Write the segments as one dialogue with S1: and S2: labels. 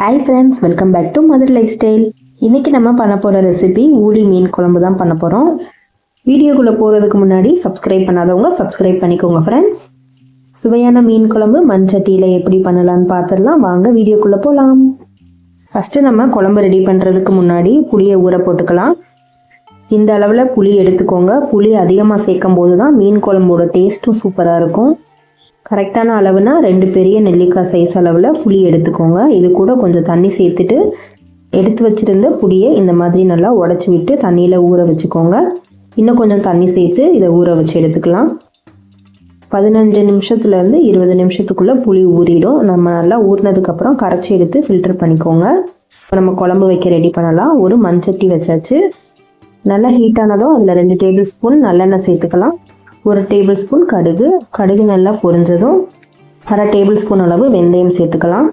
S1: Hi friends welcome back to mother lifestyle இன்றைக்கி நம்ம பண்ண போகிற ரெசிபி ஊளி மீன் குழம்பு தான் பண்ண போகிறோம் வீடியோக்குள்ளே போகிறதுக்கு முன்னாடி சப்ஸ்கிரைப் பண்ணாதவங்க சப்ஸ்கிரைப் பண்ணிக்கோங்க ஃப்ரெண்ட்ஸ் சுவையான மீன் குழம்பு மண் சட்டியில் எப்படி பண்ணலான்னு பார்த்துடலாம் வாங்க வீடியோக்குள்ளே போகலாம் ஃபஸ்ட்டு நம்ம குழம்பு ரெடி பண்ணுறதுக்கு முன்னாடி புளியை ஊற போட்டுக்கலாம். இந்த அளவில் புளி எடுத்துக்கோங்க. புளி அதிகமாக சேர்க்கும் போது தான் மீன் குழம்போட டேஸ்ட்டும் சூப்பராக இருக்கும். கரெக்டான அளவுனா ரெண்டு பெரிய நெல்லிக்காய் சைஸ் அளவில் புளி எடுத்துக்கோங்க. இது கூட கொஞ்சம் தண்ணி சேர்த்துட்டு எடுத்து வச்சுருந்த புளியை இந்த மாதிரி நல்லா உடச்சி விட்டு தண்ணியில் ஊற வச்சுக்கோங்க. இன்னும் கொஞ்சம் தண்ணி சேர்த்து இதை ஊற வச்சு எடுத்துக்கலாம். பதினஞ்சு நிமிஷத்துலேருந்து இருபது நிமிஷத்துக்குள்ளே புளி ஊறிடும். நம்ம நல்லா ஊறினதுக்கப்புறம் கரைச்சி எடுத்து ஃபில்டர் பண்ணிக்கோங்க. இப்போ நம்ம குழம்பு வைக்க ரெடி பண்ணலாம். ஒரு மண்சட்டி வச்சாச்சு. நல்லா ஹீட் ஆனதும் அதில் ரெண்டு டேபிள் ஸ்பூன் நல்லெண்ணெய் சேர்த்துக்கலாம். ஒரு டேபிள் ஸ்பூன் கடுகு. கடுகு நல்லா பொரிஞ்சதும் அரை டேபிள் ஸ்பூன் அளவு வெந்தயம் சேர்த்துக்கலாம்.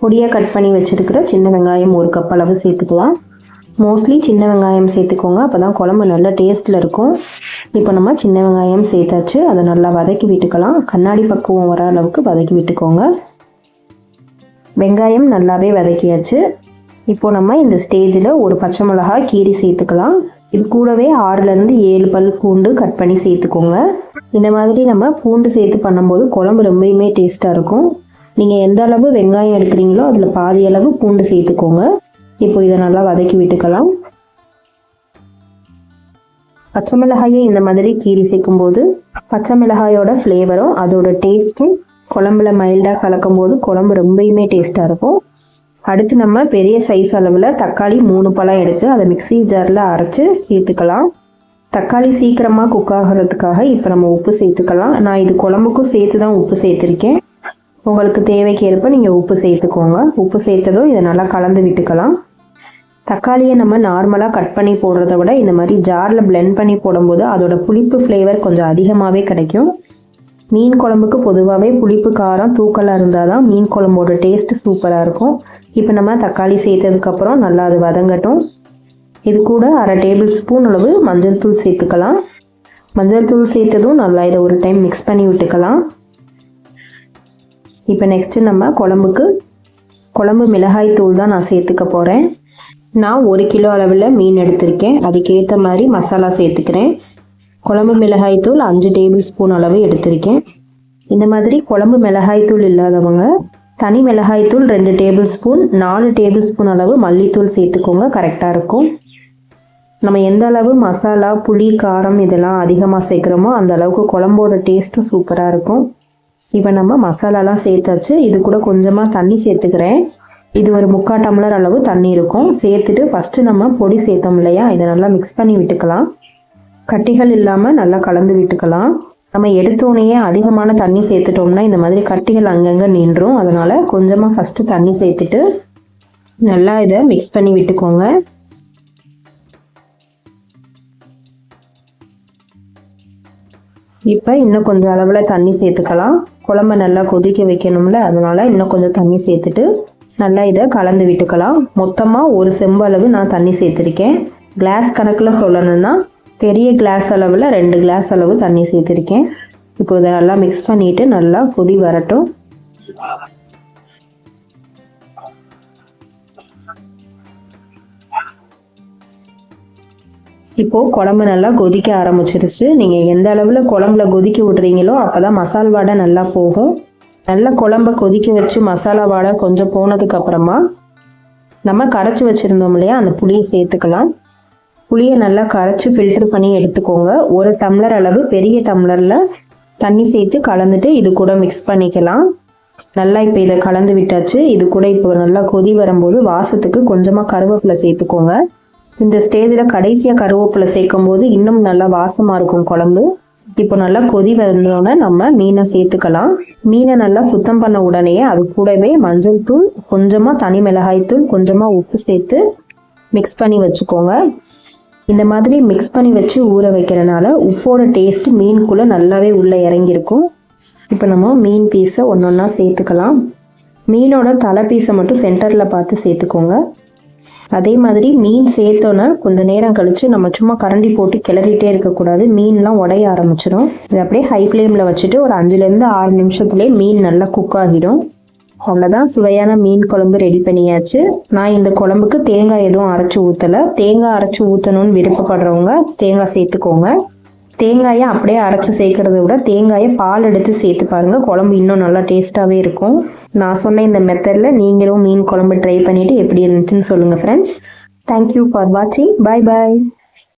S1: பொடியாக கட் பண்ணி வச்சுருக்கிற சின்ன வெங்காயம் ஒரு கப் அளவு சேர்த்துக்கலாம். மோஸ்ட்லி சின்ன வெங்காயம் சேர்த்துக்கோங்க. அப்போ தான் குழம்பு நல்ல டேஸ்ட்டில் இருக்கும். இப்போ நம்ம சின்ன வெங்காயம் சேர்த்தாச்சு. அதை நல்லா வதக்கி விட்டுக்கலாம். கண்ணாடி பக்குவம் வர அளவுக்கு வதக்கி விட்டுக்கோங்க. வெங்காயம் நல்லாவே வதக்கியாச்சு. இப்போ நம்ம இந்த ஸ்டேஜில் ஒரு பச்சை மிளகாய் கீரி சேர்த்துக்கலாம். இது கூடவே ஆறுலேருந்து ஏழு பல் பூண்டு கட் பண்ணி சேர்த்துக்கோங்க. இந்த மாதிரி நம்ம பூண்டு சேர்த்து பண்ணும்போது குழம்பு ரொம்பவுமே டேஸ்ட்டாக இருக்கும். நீங்கள் எந்த அளவு வெங்காயம் எடுக்கிறீங்களோ அதில் பாதி அளவு பூண்டு சேர்த்துக்கோங்க. இப்போ இதை நல்லா வதக்கி விட்டுக்கலாம். பச்சை மிளகாயை இந்த மாதிரி கீரி சேர்க்கும்போது பச்சை மிளகாயோட ஃப்ளேவரும் அதோட டேஸ்ட்டும் குழம்புல மைல்டாக கலக்கும் போது குழம்பு ரொம்பவுமே டேஸ்ட்டாக இருக்கும். அடுத்து நம்ம பெரிய சைஸ் அளவில் தக்காளி மூணு பழம் எடுத்து அதை மிக்சி ஜாரில் அரைச்சி சேர்த்துக்கலாம். தக்காளி சீக்கிரமாக குக் ஆகிறதுக்காக இப்போ நம்ம உப்பு சேர்த்துக்கலாம். நான் இது குழம்புக்கும் சேர்த்து தான் உப்பு சேர்த்துருக்கேன். உங்களுக்கு தேவைக்கு ஏற்ப நீங்கள் உப்பு சேர்த்துக்கோங்க. உப்பு சேர்த்ததும் இதை நல்லா கலந்து விட்டுக்கலாம். தக்காளியை நம்ம நார்மலாக கட் பண்ணி போடுறத விட இந்த மாதிரி ஜாரில் பிளெண்ட் பண்ணி போடும்போது அதோட புளிப்பு ஃப்ளேவர் கொஞ்சம் அதிகமாகவே கிடைக்கும். மீன் குழம்புக்கு பொதுவாகவே புளிப்பு காரம் தூக்கலாக இருந்தால் தான் மீன் குழம்போட டேஸ்ட்டு சூப்பராக இருக்கும். இப்போ நம்ம தக்காளி சேர்த்ததுக்கப்புறம் நல்லா அது வதங்கட்டும். இது கூட அரை டேபிள் ஸ்பூன் அளவு மஞ்சள் தூள் சேர்த்துக்கலாம். மஞ்சள் தூள் சேர்த்ததும் நல்லா இதை ஒரு டைம் மிக்ஸ் பண்ணி விட்டுக்கலாம். இப்போ நெக்ஸ்ட்டு நம்ம குழம்புக்கு குழம்பு மிளகாய் தூள் தான் நான் சேர்த்துக்க போகிறேன் நான் ஒரு கிலோ அளவில் மீன் எடுத்திருக்கேன். அதுக்கேற்ற மாதிரி மசாலா சேர்த்துக்கிறேன். குழம்பு மிளகாய்த்தூள் அஞ்சு டேபிள் ஸ்பூன் அளவு எடுத்திருக்கேன். இந்த மாதிரி குழம்பு மிளகாய்த்தூள் இல்லாதவங்க தனி மிளகாய்த்தூள் ரெண்டு டேபிள் ஸ்பூன் நாலு டேபிள் ஸ்பூன் அளவு மல்லித்தூள் சேர்த்துக்கோங்க கரெக்டாக இருக்கும். நம்ம எந்த அளவு மசாலா புளி காரம் இதெல்லாம் அதிகமாக சேர்க்குறோமோ அந்த அளவுக்கு குழம்போட டேஸ்ட்டும் சூப்பராக இருக்கும். இப்போ நம்ம மசாலாலாம் சேர்த்தாச்சு இது கூட கொஞ்சமாக தண்ணி சேர்த்துக்கிறேன். இது ஒரு முக்கால் டம்ளர் அளவு தண்ணி இருக்கும். சேர்த்துட்டு ஃபஸ்ட்டு நம்ம பொடி சேர்த்தோம் இல்லையா இதை நல்லா மிக்ஸ் பண்ணி விட்டுக்கலாம். கட்டிகள் இல்லாமல் நல்லா கலந்து விட்டுக்கலாம். நம்ம எடுத்தோடனேயே அதிகமான தண்ணி சேர்த்துட்டோம்னா இந்த மாதிரி கட்டிகள் அங்கங்கே நின்றும். அதனால் கொஞ்சமாக ஃபஸ்ட்டு தண்ணி சேர்த்துட்டு நல்லா இதை மிக்ஸ் பண்ணி விட்டுக்கோங்க. இப்போ இன்னும் கொஞ்சம் அளவில் தண்ணி சேர்த்துக்கலாம். குழம்ப நல்லா கொதிக்க வைக்கணும்ல அதனால் இன்னும் கொஞ்சம் தண்ணி சேர்த்துட்டு நல்லா இதை கலந்து விட்டுக்கலாம். மொத்தமாக ஒரு செம்பு அளவு நான் தண்ணி சேர்த்துருக்கேன். கிளாஸ் கணக்கில் சொல்லணும்னா பெரிய கிளாஸ் அளவில் ரெண்டு கிளாஸ் அளவு தண்ணி சேர்த்துருக்கேன். இப்போ இதை நல்லா மிக்ஸ் பண்ணிவிட்டு நல்லா கொதி வரட்டும். இப்போது குழம்பு நல்லா கொதிக்க ஆரம்பிச்சிருச்சு. நீங்கள் எந்த அளவில் குழம்புல கொதிக்க விட்றீங்களோ அப்போ தான் மசால் வாடை நல்லா போகும். நல்லா குழம்ப கொதிக்க வச்சு மசாலா வாடை கொஞ்சம் போனதுக்கப்புறமா நம்ம கரைச்சி வச்சுருந்தோம் இல்லையா? அந்த புளியை சேர்த்துக்கலாம். புளியை நல்லா கரைச்சி ஃபில்டர் பண்ணி எடுத்துக்கோங்க. ஒரு டம்ளர் அளவு பெரிய டம்ளரில் தண்ணி சேர்த்து கலந்துட்டு இது கூட மிக்ஸ் பண்ணிக்கலாம். நல்லா இப்போ இதை கலந்து விட்டாச்சு. இது கூட இப்போ நல்லா கொதி வரும்போது வாசத்துக்கு கொஞ்சமாக கருவேப்பிலை சேர்த்துக்கோங்க. இந்த ஸ்டேஜில் கடைசியாக கருவேப்பிலை சேர்க்கும் போது இன்னும் நல்லா வாசமாக இருக்கும் குழம்பு. இப்போ நல்லா கொதி வந்தோடனே நம்ம மீனை சேர்த்துக்கலாம். மீனை நல்லா சுத்தம் பண்ண உடனே அது கூடவே மஞ்சள் தூள் கொஞ்சமாக தனி மிளகாய் தூள் கொஞ்சமாக உப்பு சேர்த்து மிக்ஸ் பண்ணி வச்சுக்கோங்க. இந்த மாதிரி மிக்ஸ் பண்ணி வச்சு ஊற வைக்கிறனால உப்போட டேஸ்ட்டு மீனுக்குள்ளே நல்லாவே உள்ளே இறங்கியிருக்கும். இப்போ நம்ம மீன் பீஸை ஒன்று ஒன்றா சேர்த்துக்கலாம். மீனோட தலை பீஸை மட்டும் சென்டரில் பார்த்து சேர்த்துக்கோங்க. அதே மாதிரி மீன் சேர்த்தோன்னே கொஞ்சம் நேரம் கழித்து நம்ம சும்மா கரண்டி போட்டு கிளறிட்டே இருக்கக்கூடாது மீன்லாம் உடைய ஆரம்பிச்சிடும் இது அப்படியே ஹை ஃப்ளேமில் வச்சுட்டு ஒரு அஞ்சுலேருந்து ஆறு நிமிஷத்துலேயே மீன் நல்லா குக் ஆகிடும். அவ்வளோதான் சுவையான மீன் குழம்பு ரெடி பண்ணியாச்சு. நான் இந்த குழம்புக்கு தேங்காய் எதுவும் அரைச்சி ஊற்றலை தேங்காய் அரைச்சி ஊற்றணும்னு விருப்பப்படுறவங்க தேங்காய் சேர்த்துக்கோங்க. தேங்காயை அப்படியே அரைச்சி சேர்க்கறத விட தேங்காயை பால் எடுத்து சேர்த்து பாருங்கள் குழம்பு இன்னும் நல்லா டேஸ்ட்டாகவே இருக்கும். நான் சொன்ன இந்த மெத்தடில் நீங்களும் மீன் குழம்பு ட்ரை பண்ணிவிட்டு எப்படி இருந்துச்சுன்னு சொல்லுங்கள் ஃப்ரெண்ட்ஸ் தேங்க்யூ ஃபார் வாட்சிங் பாய் பாய்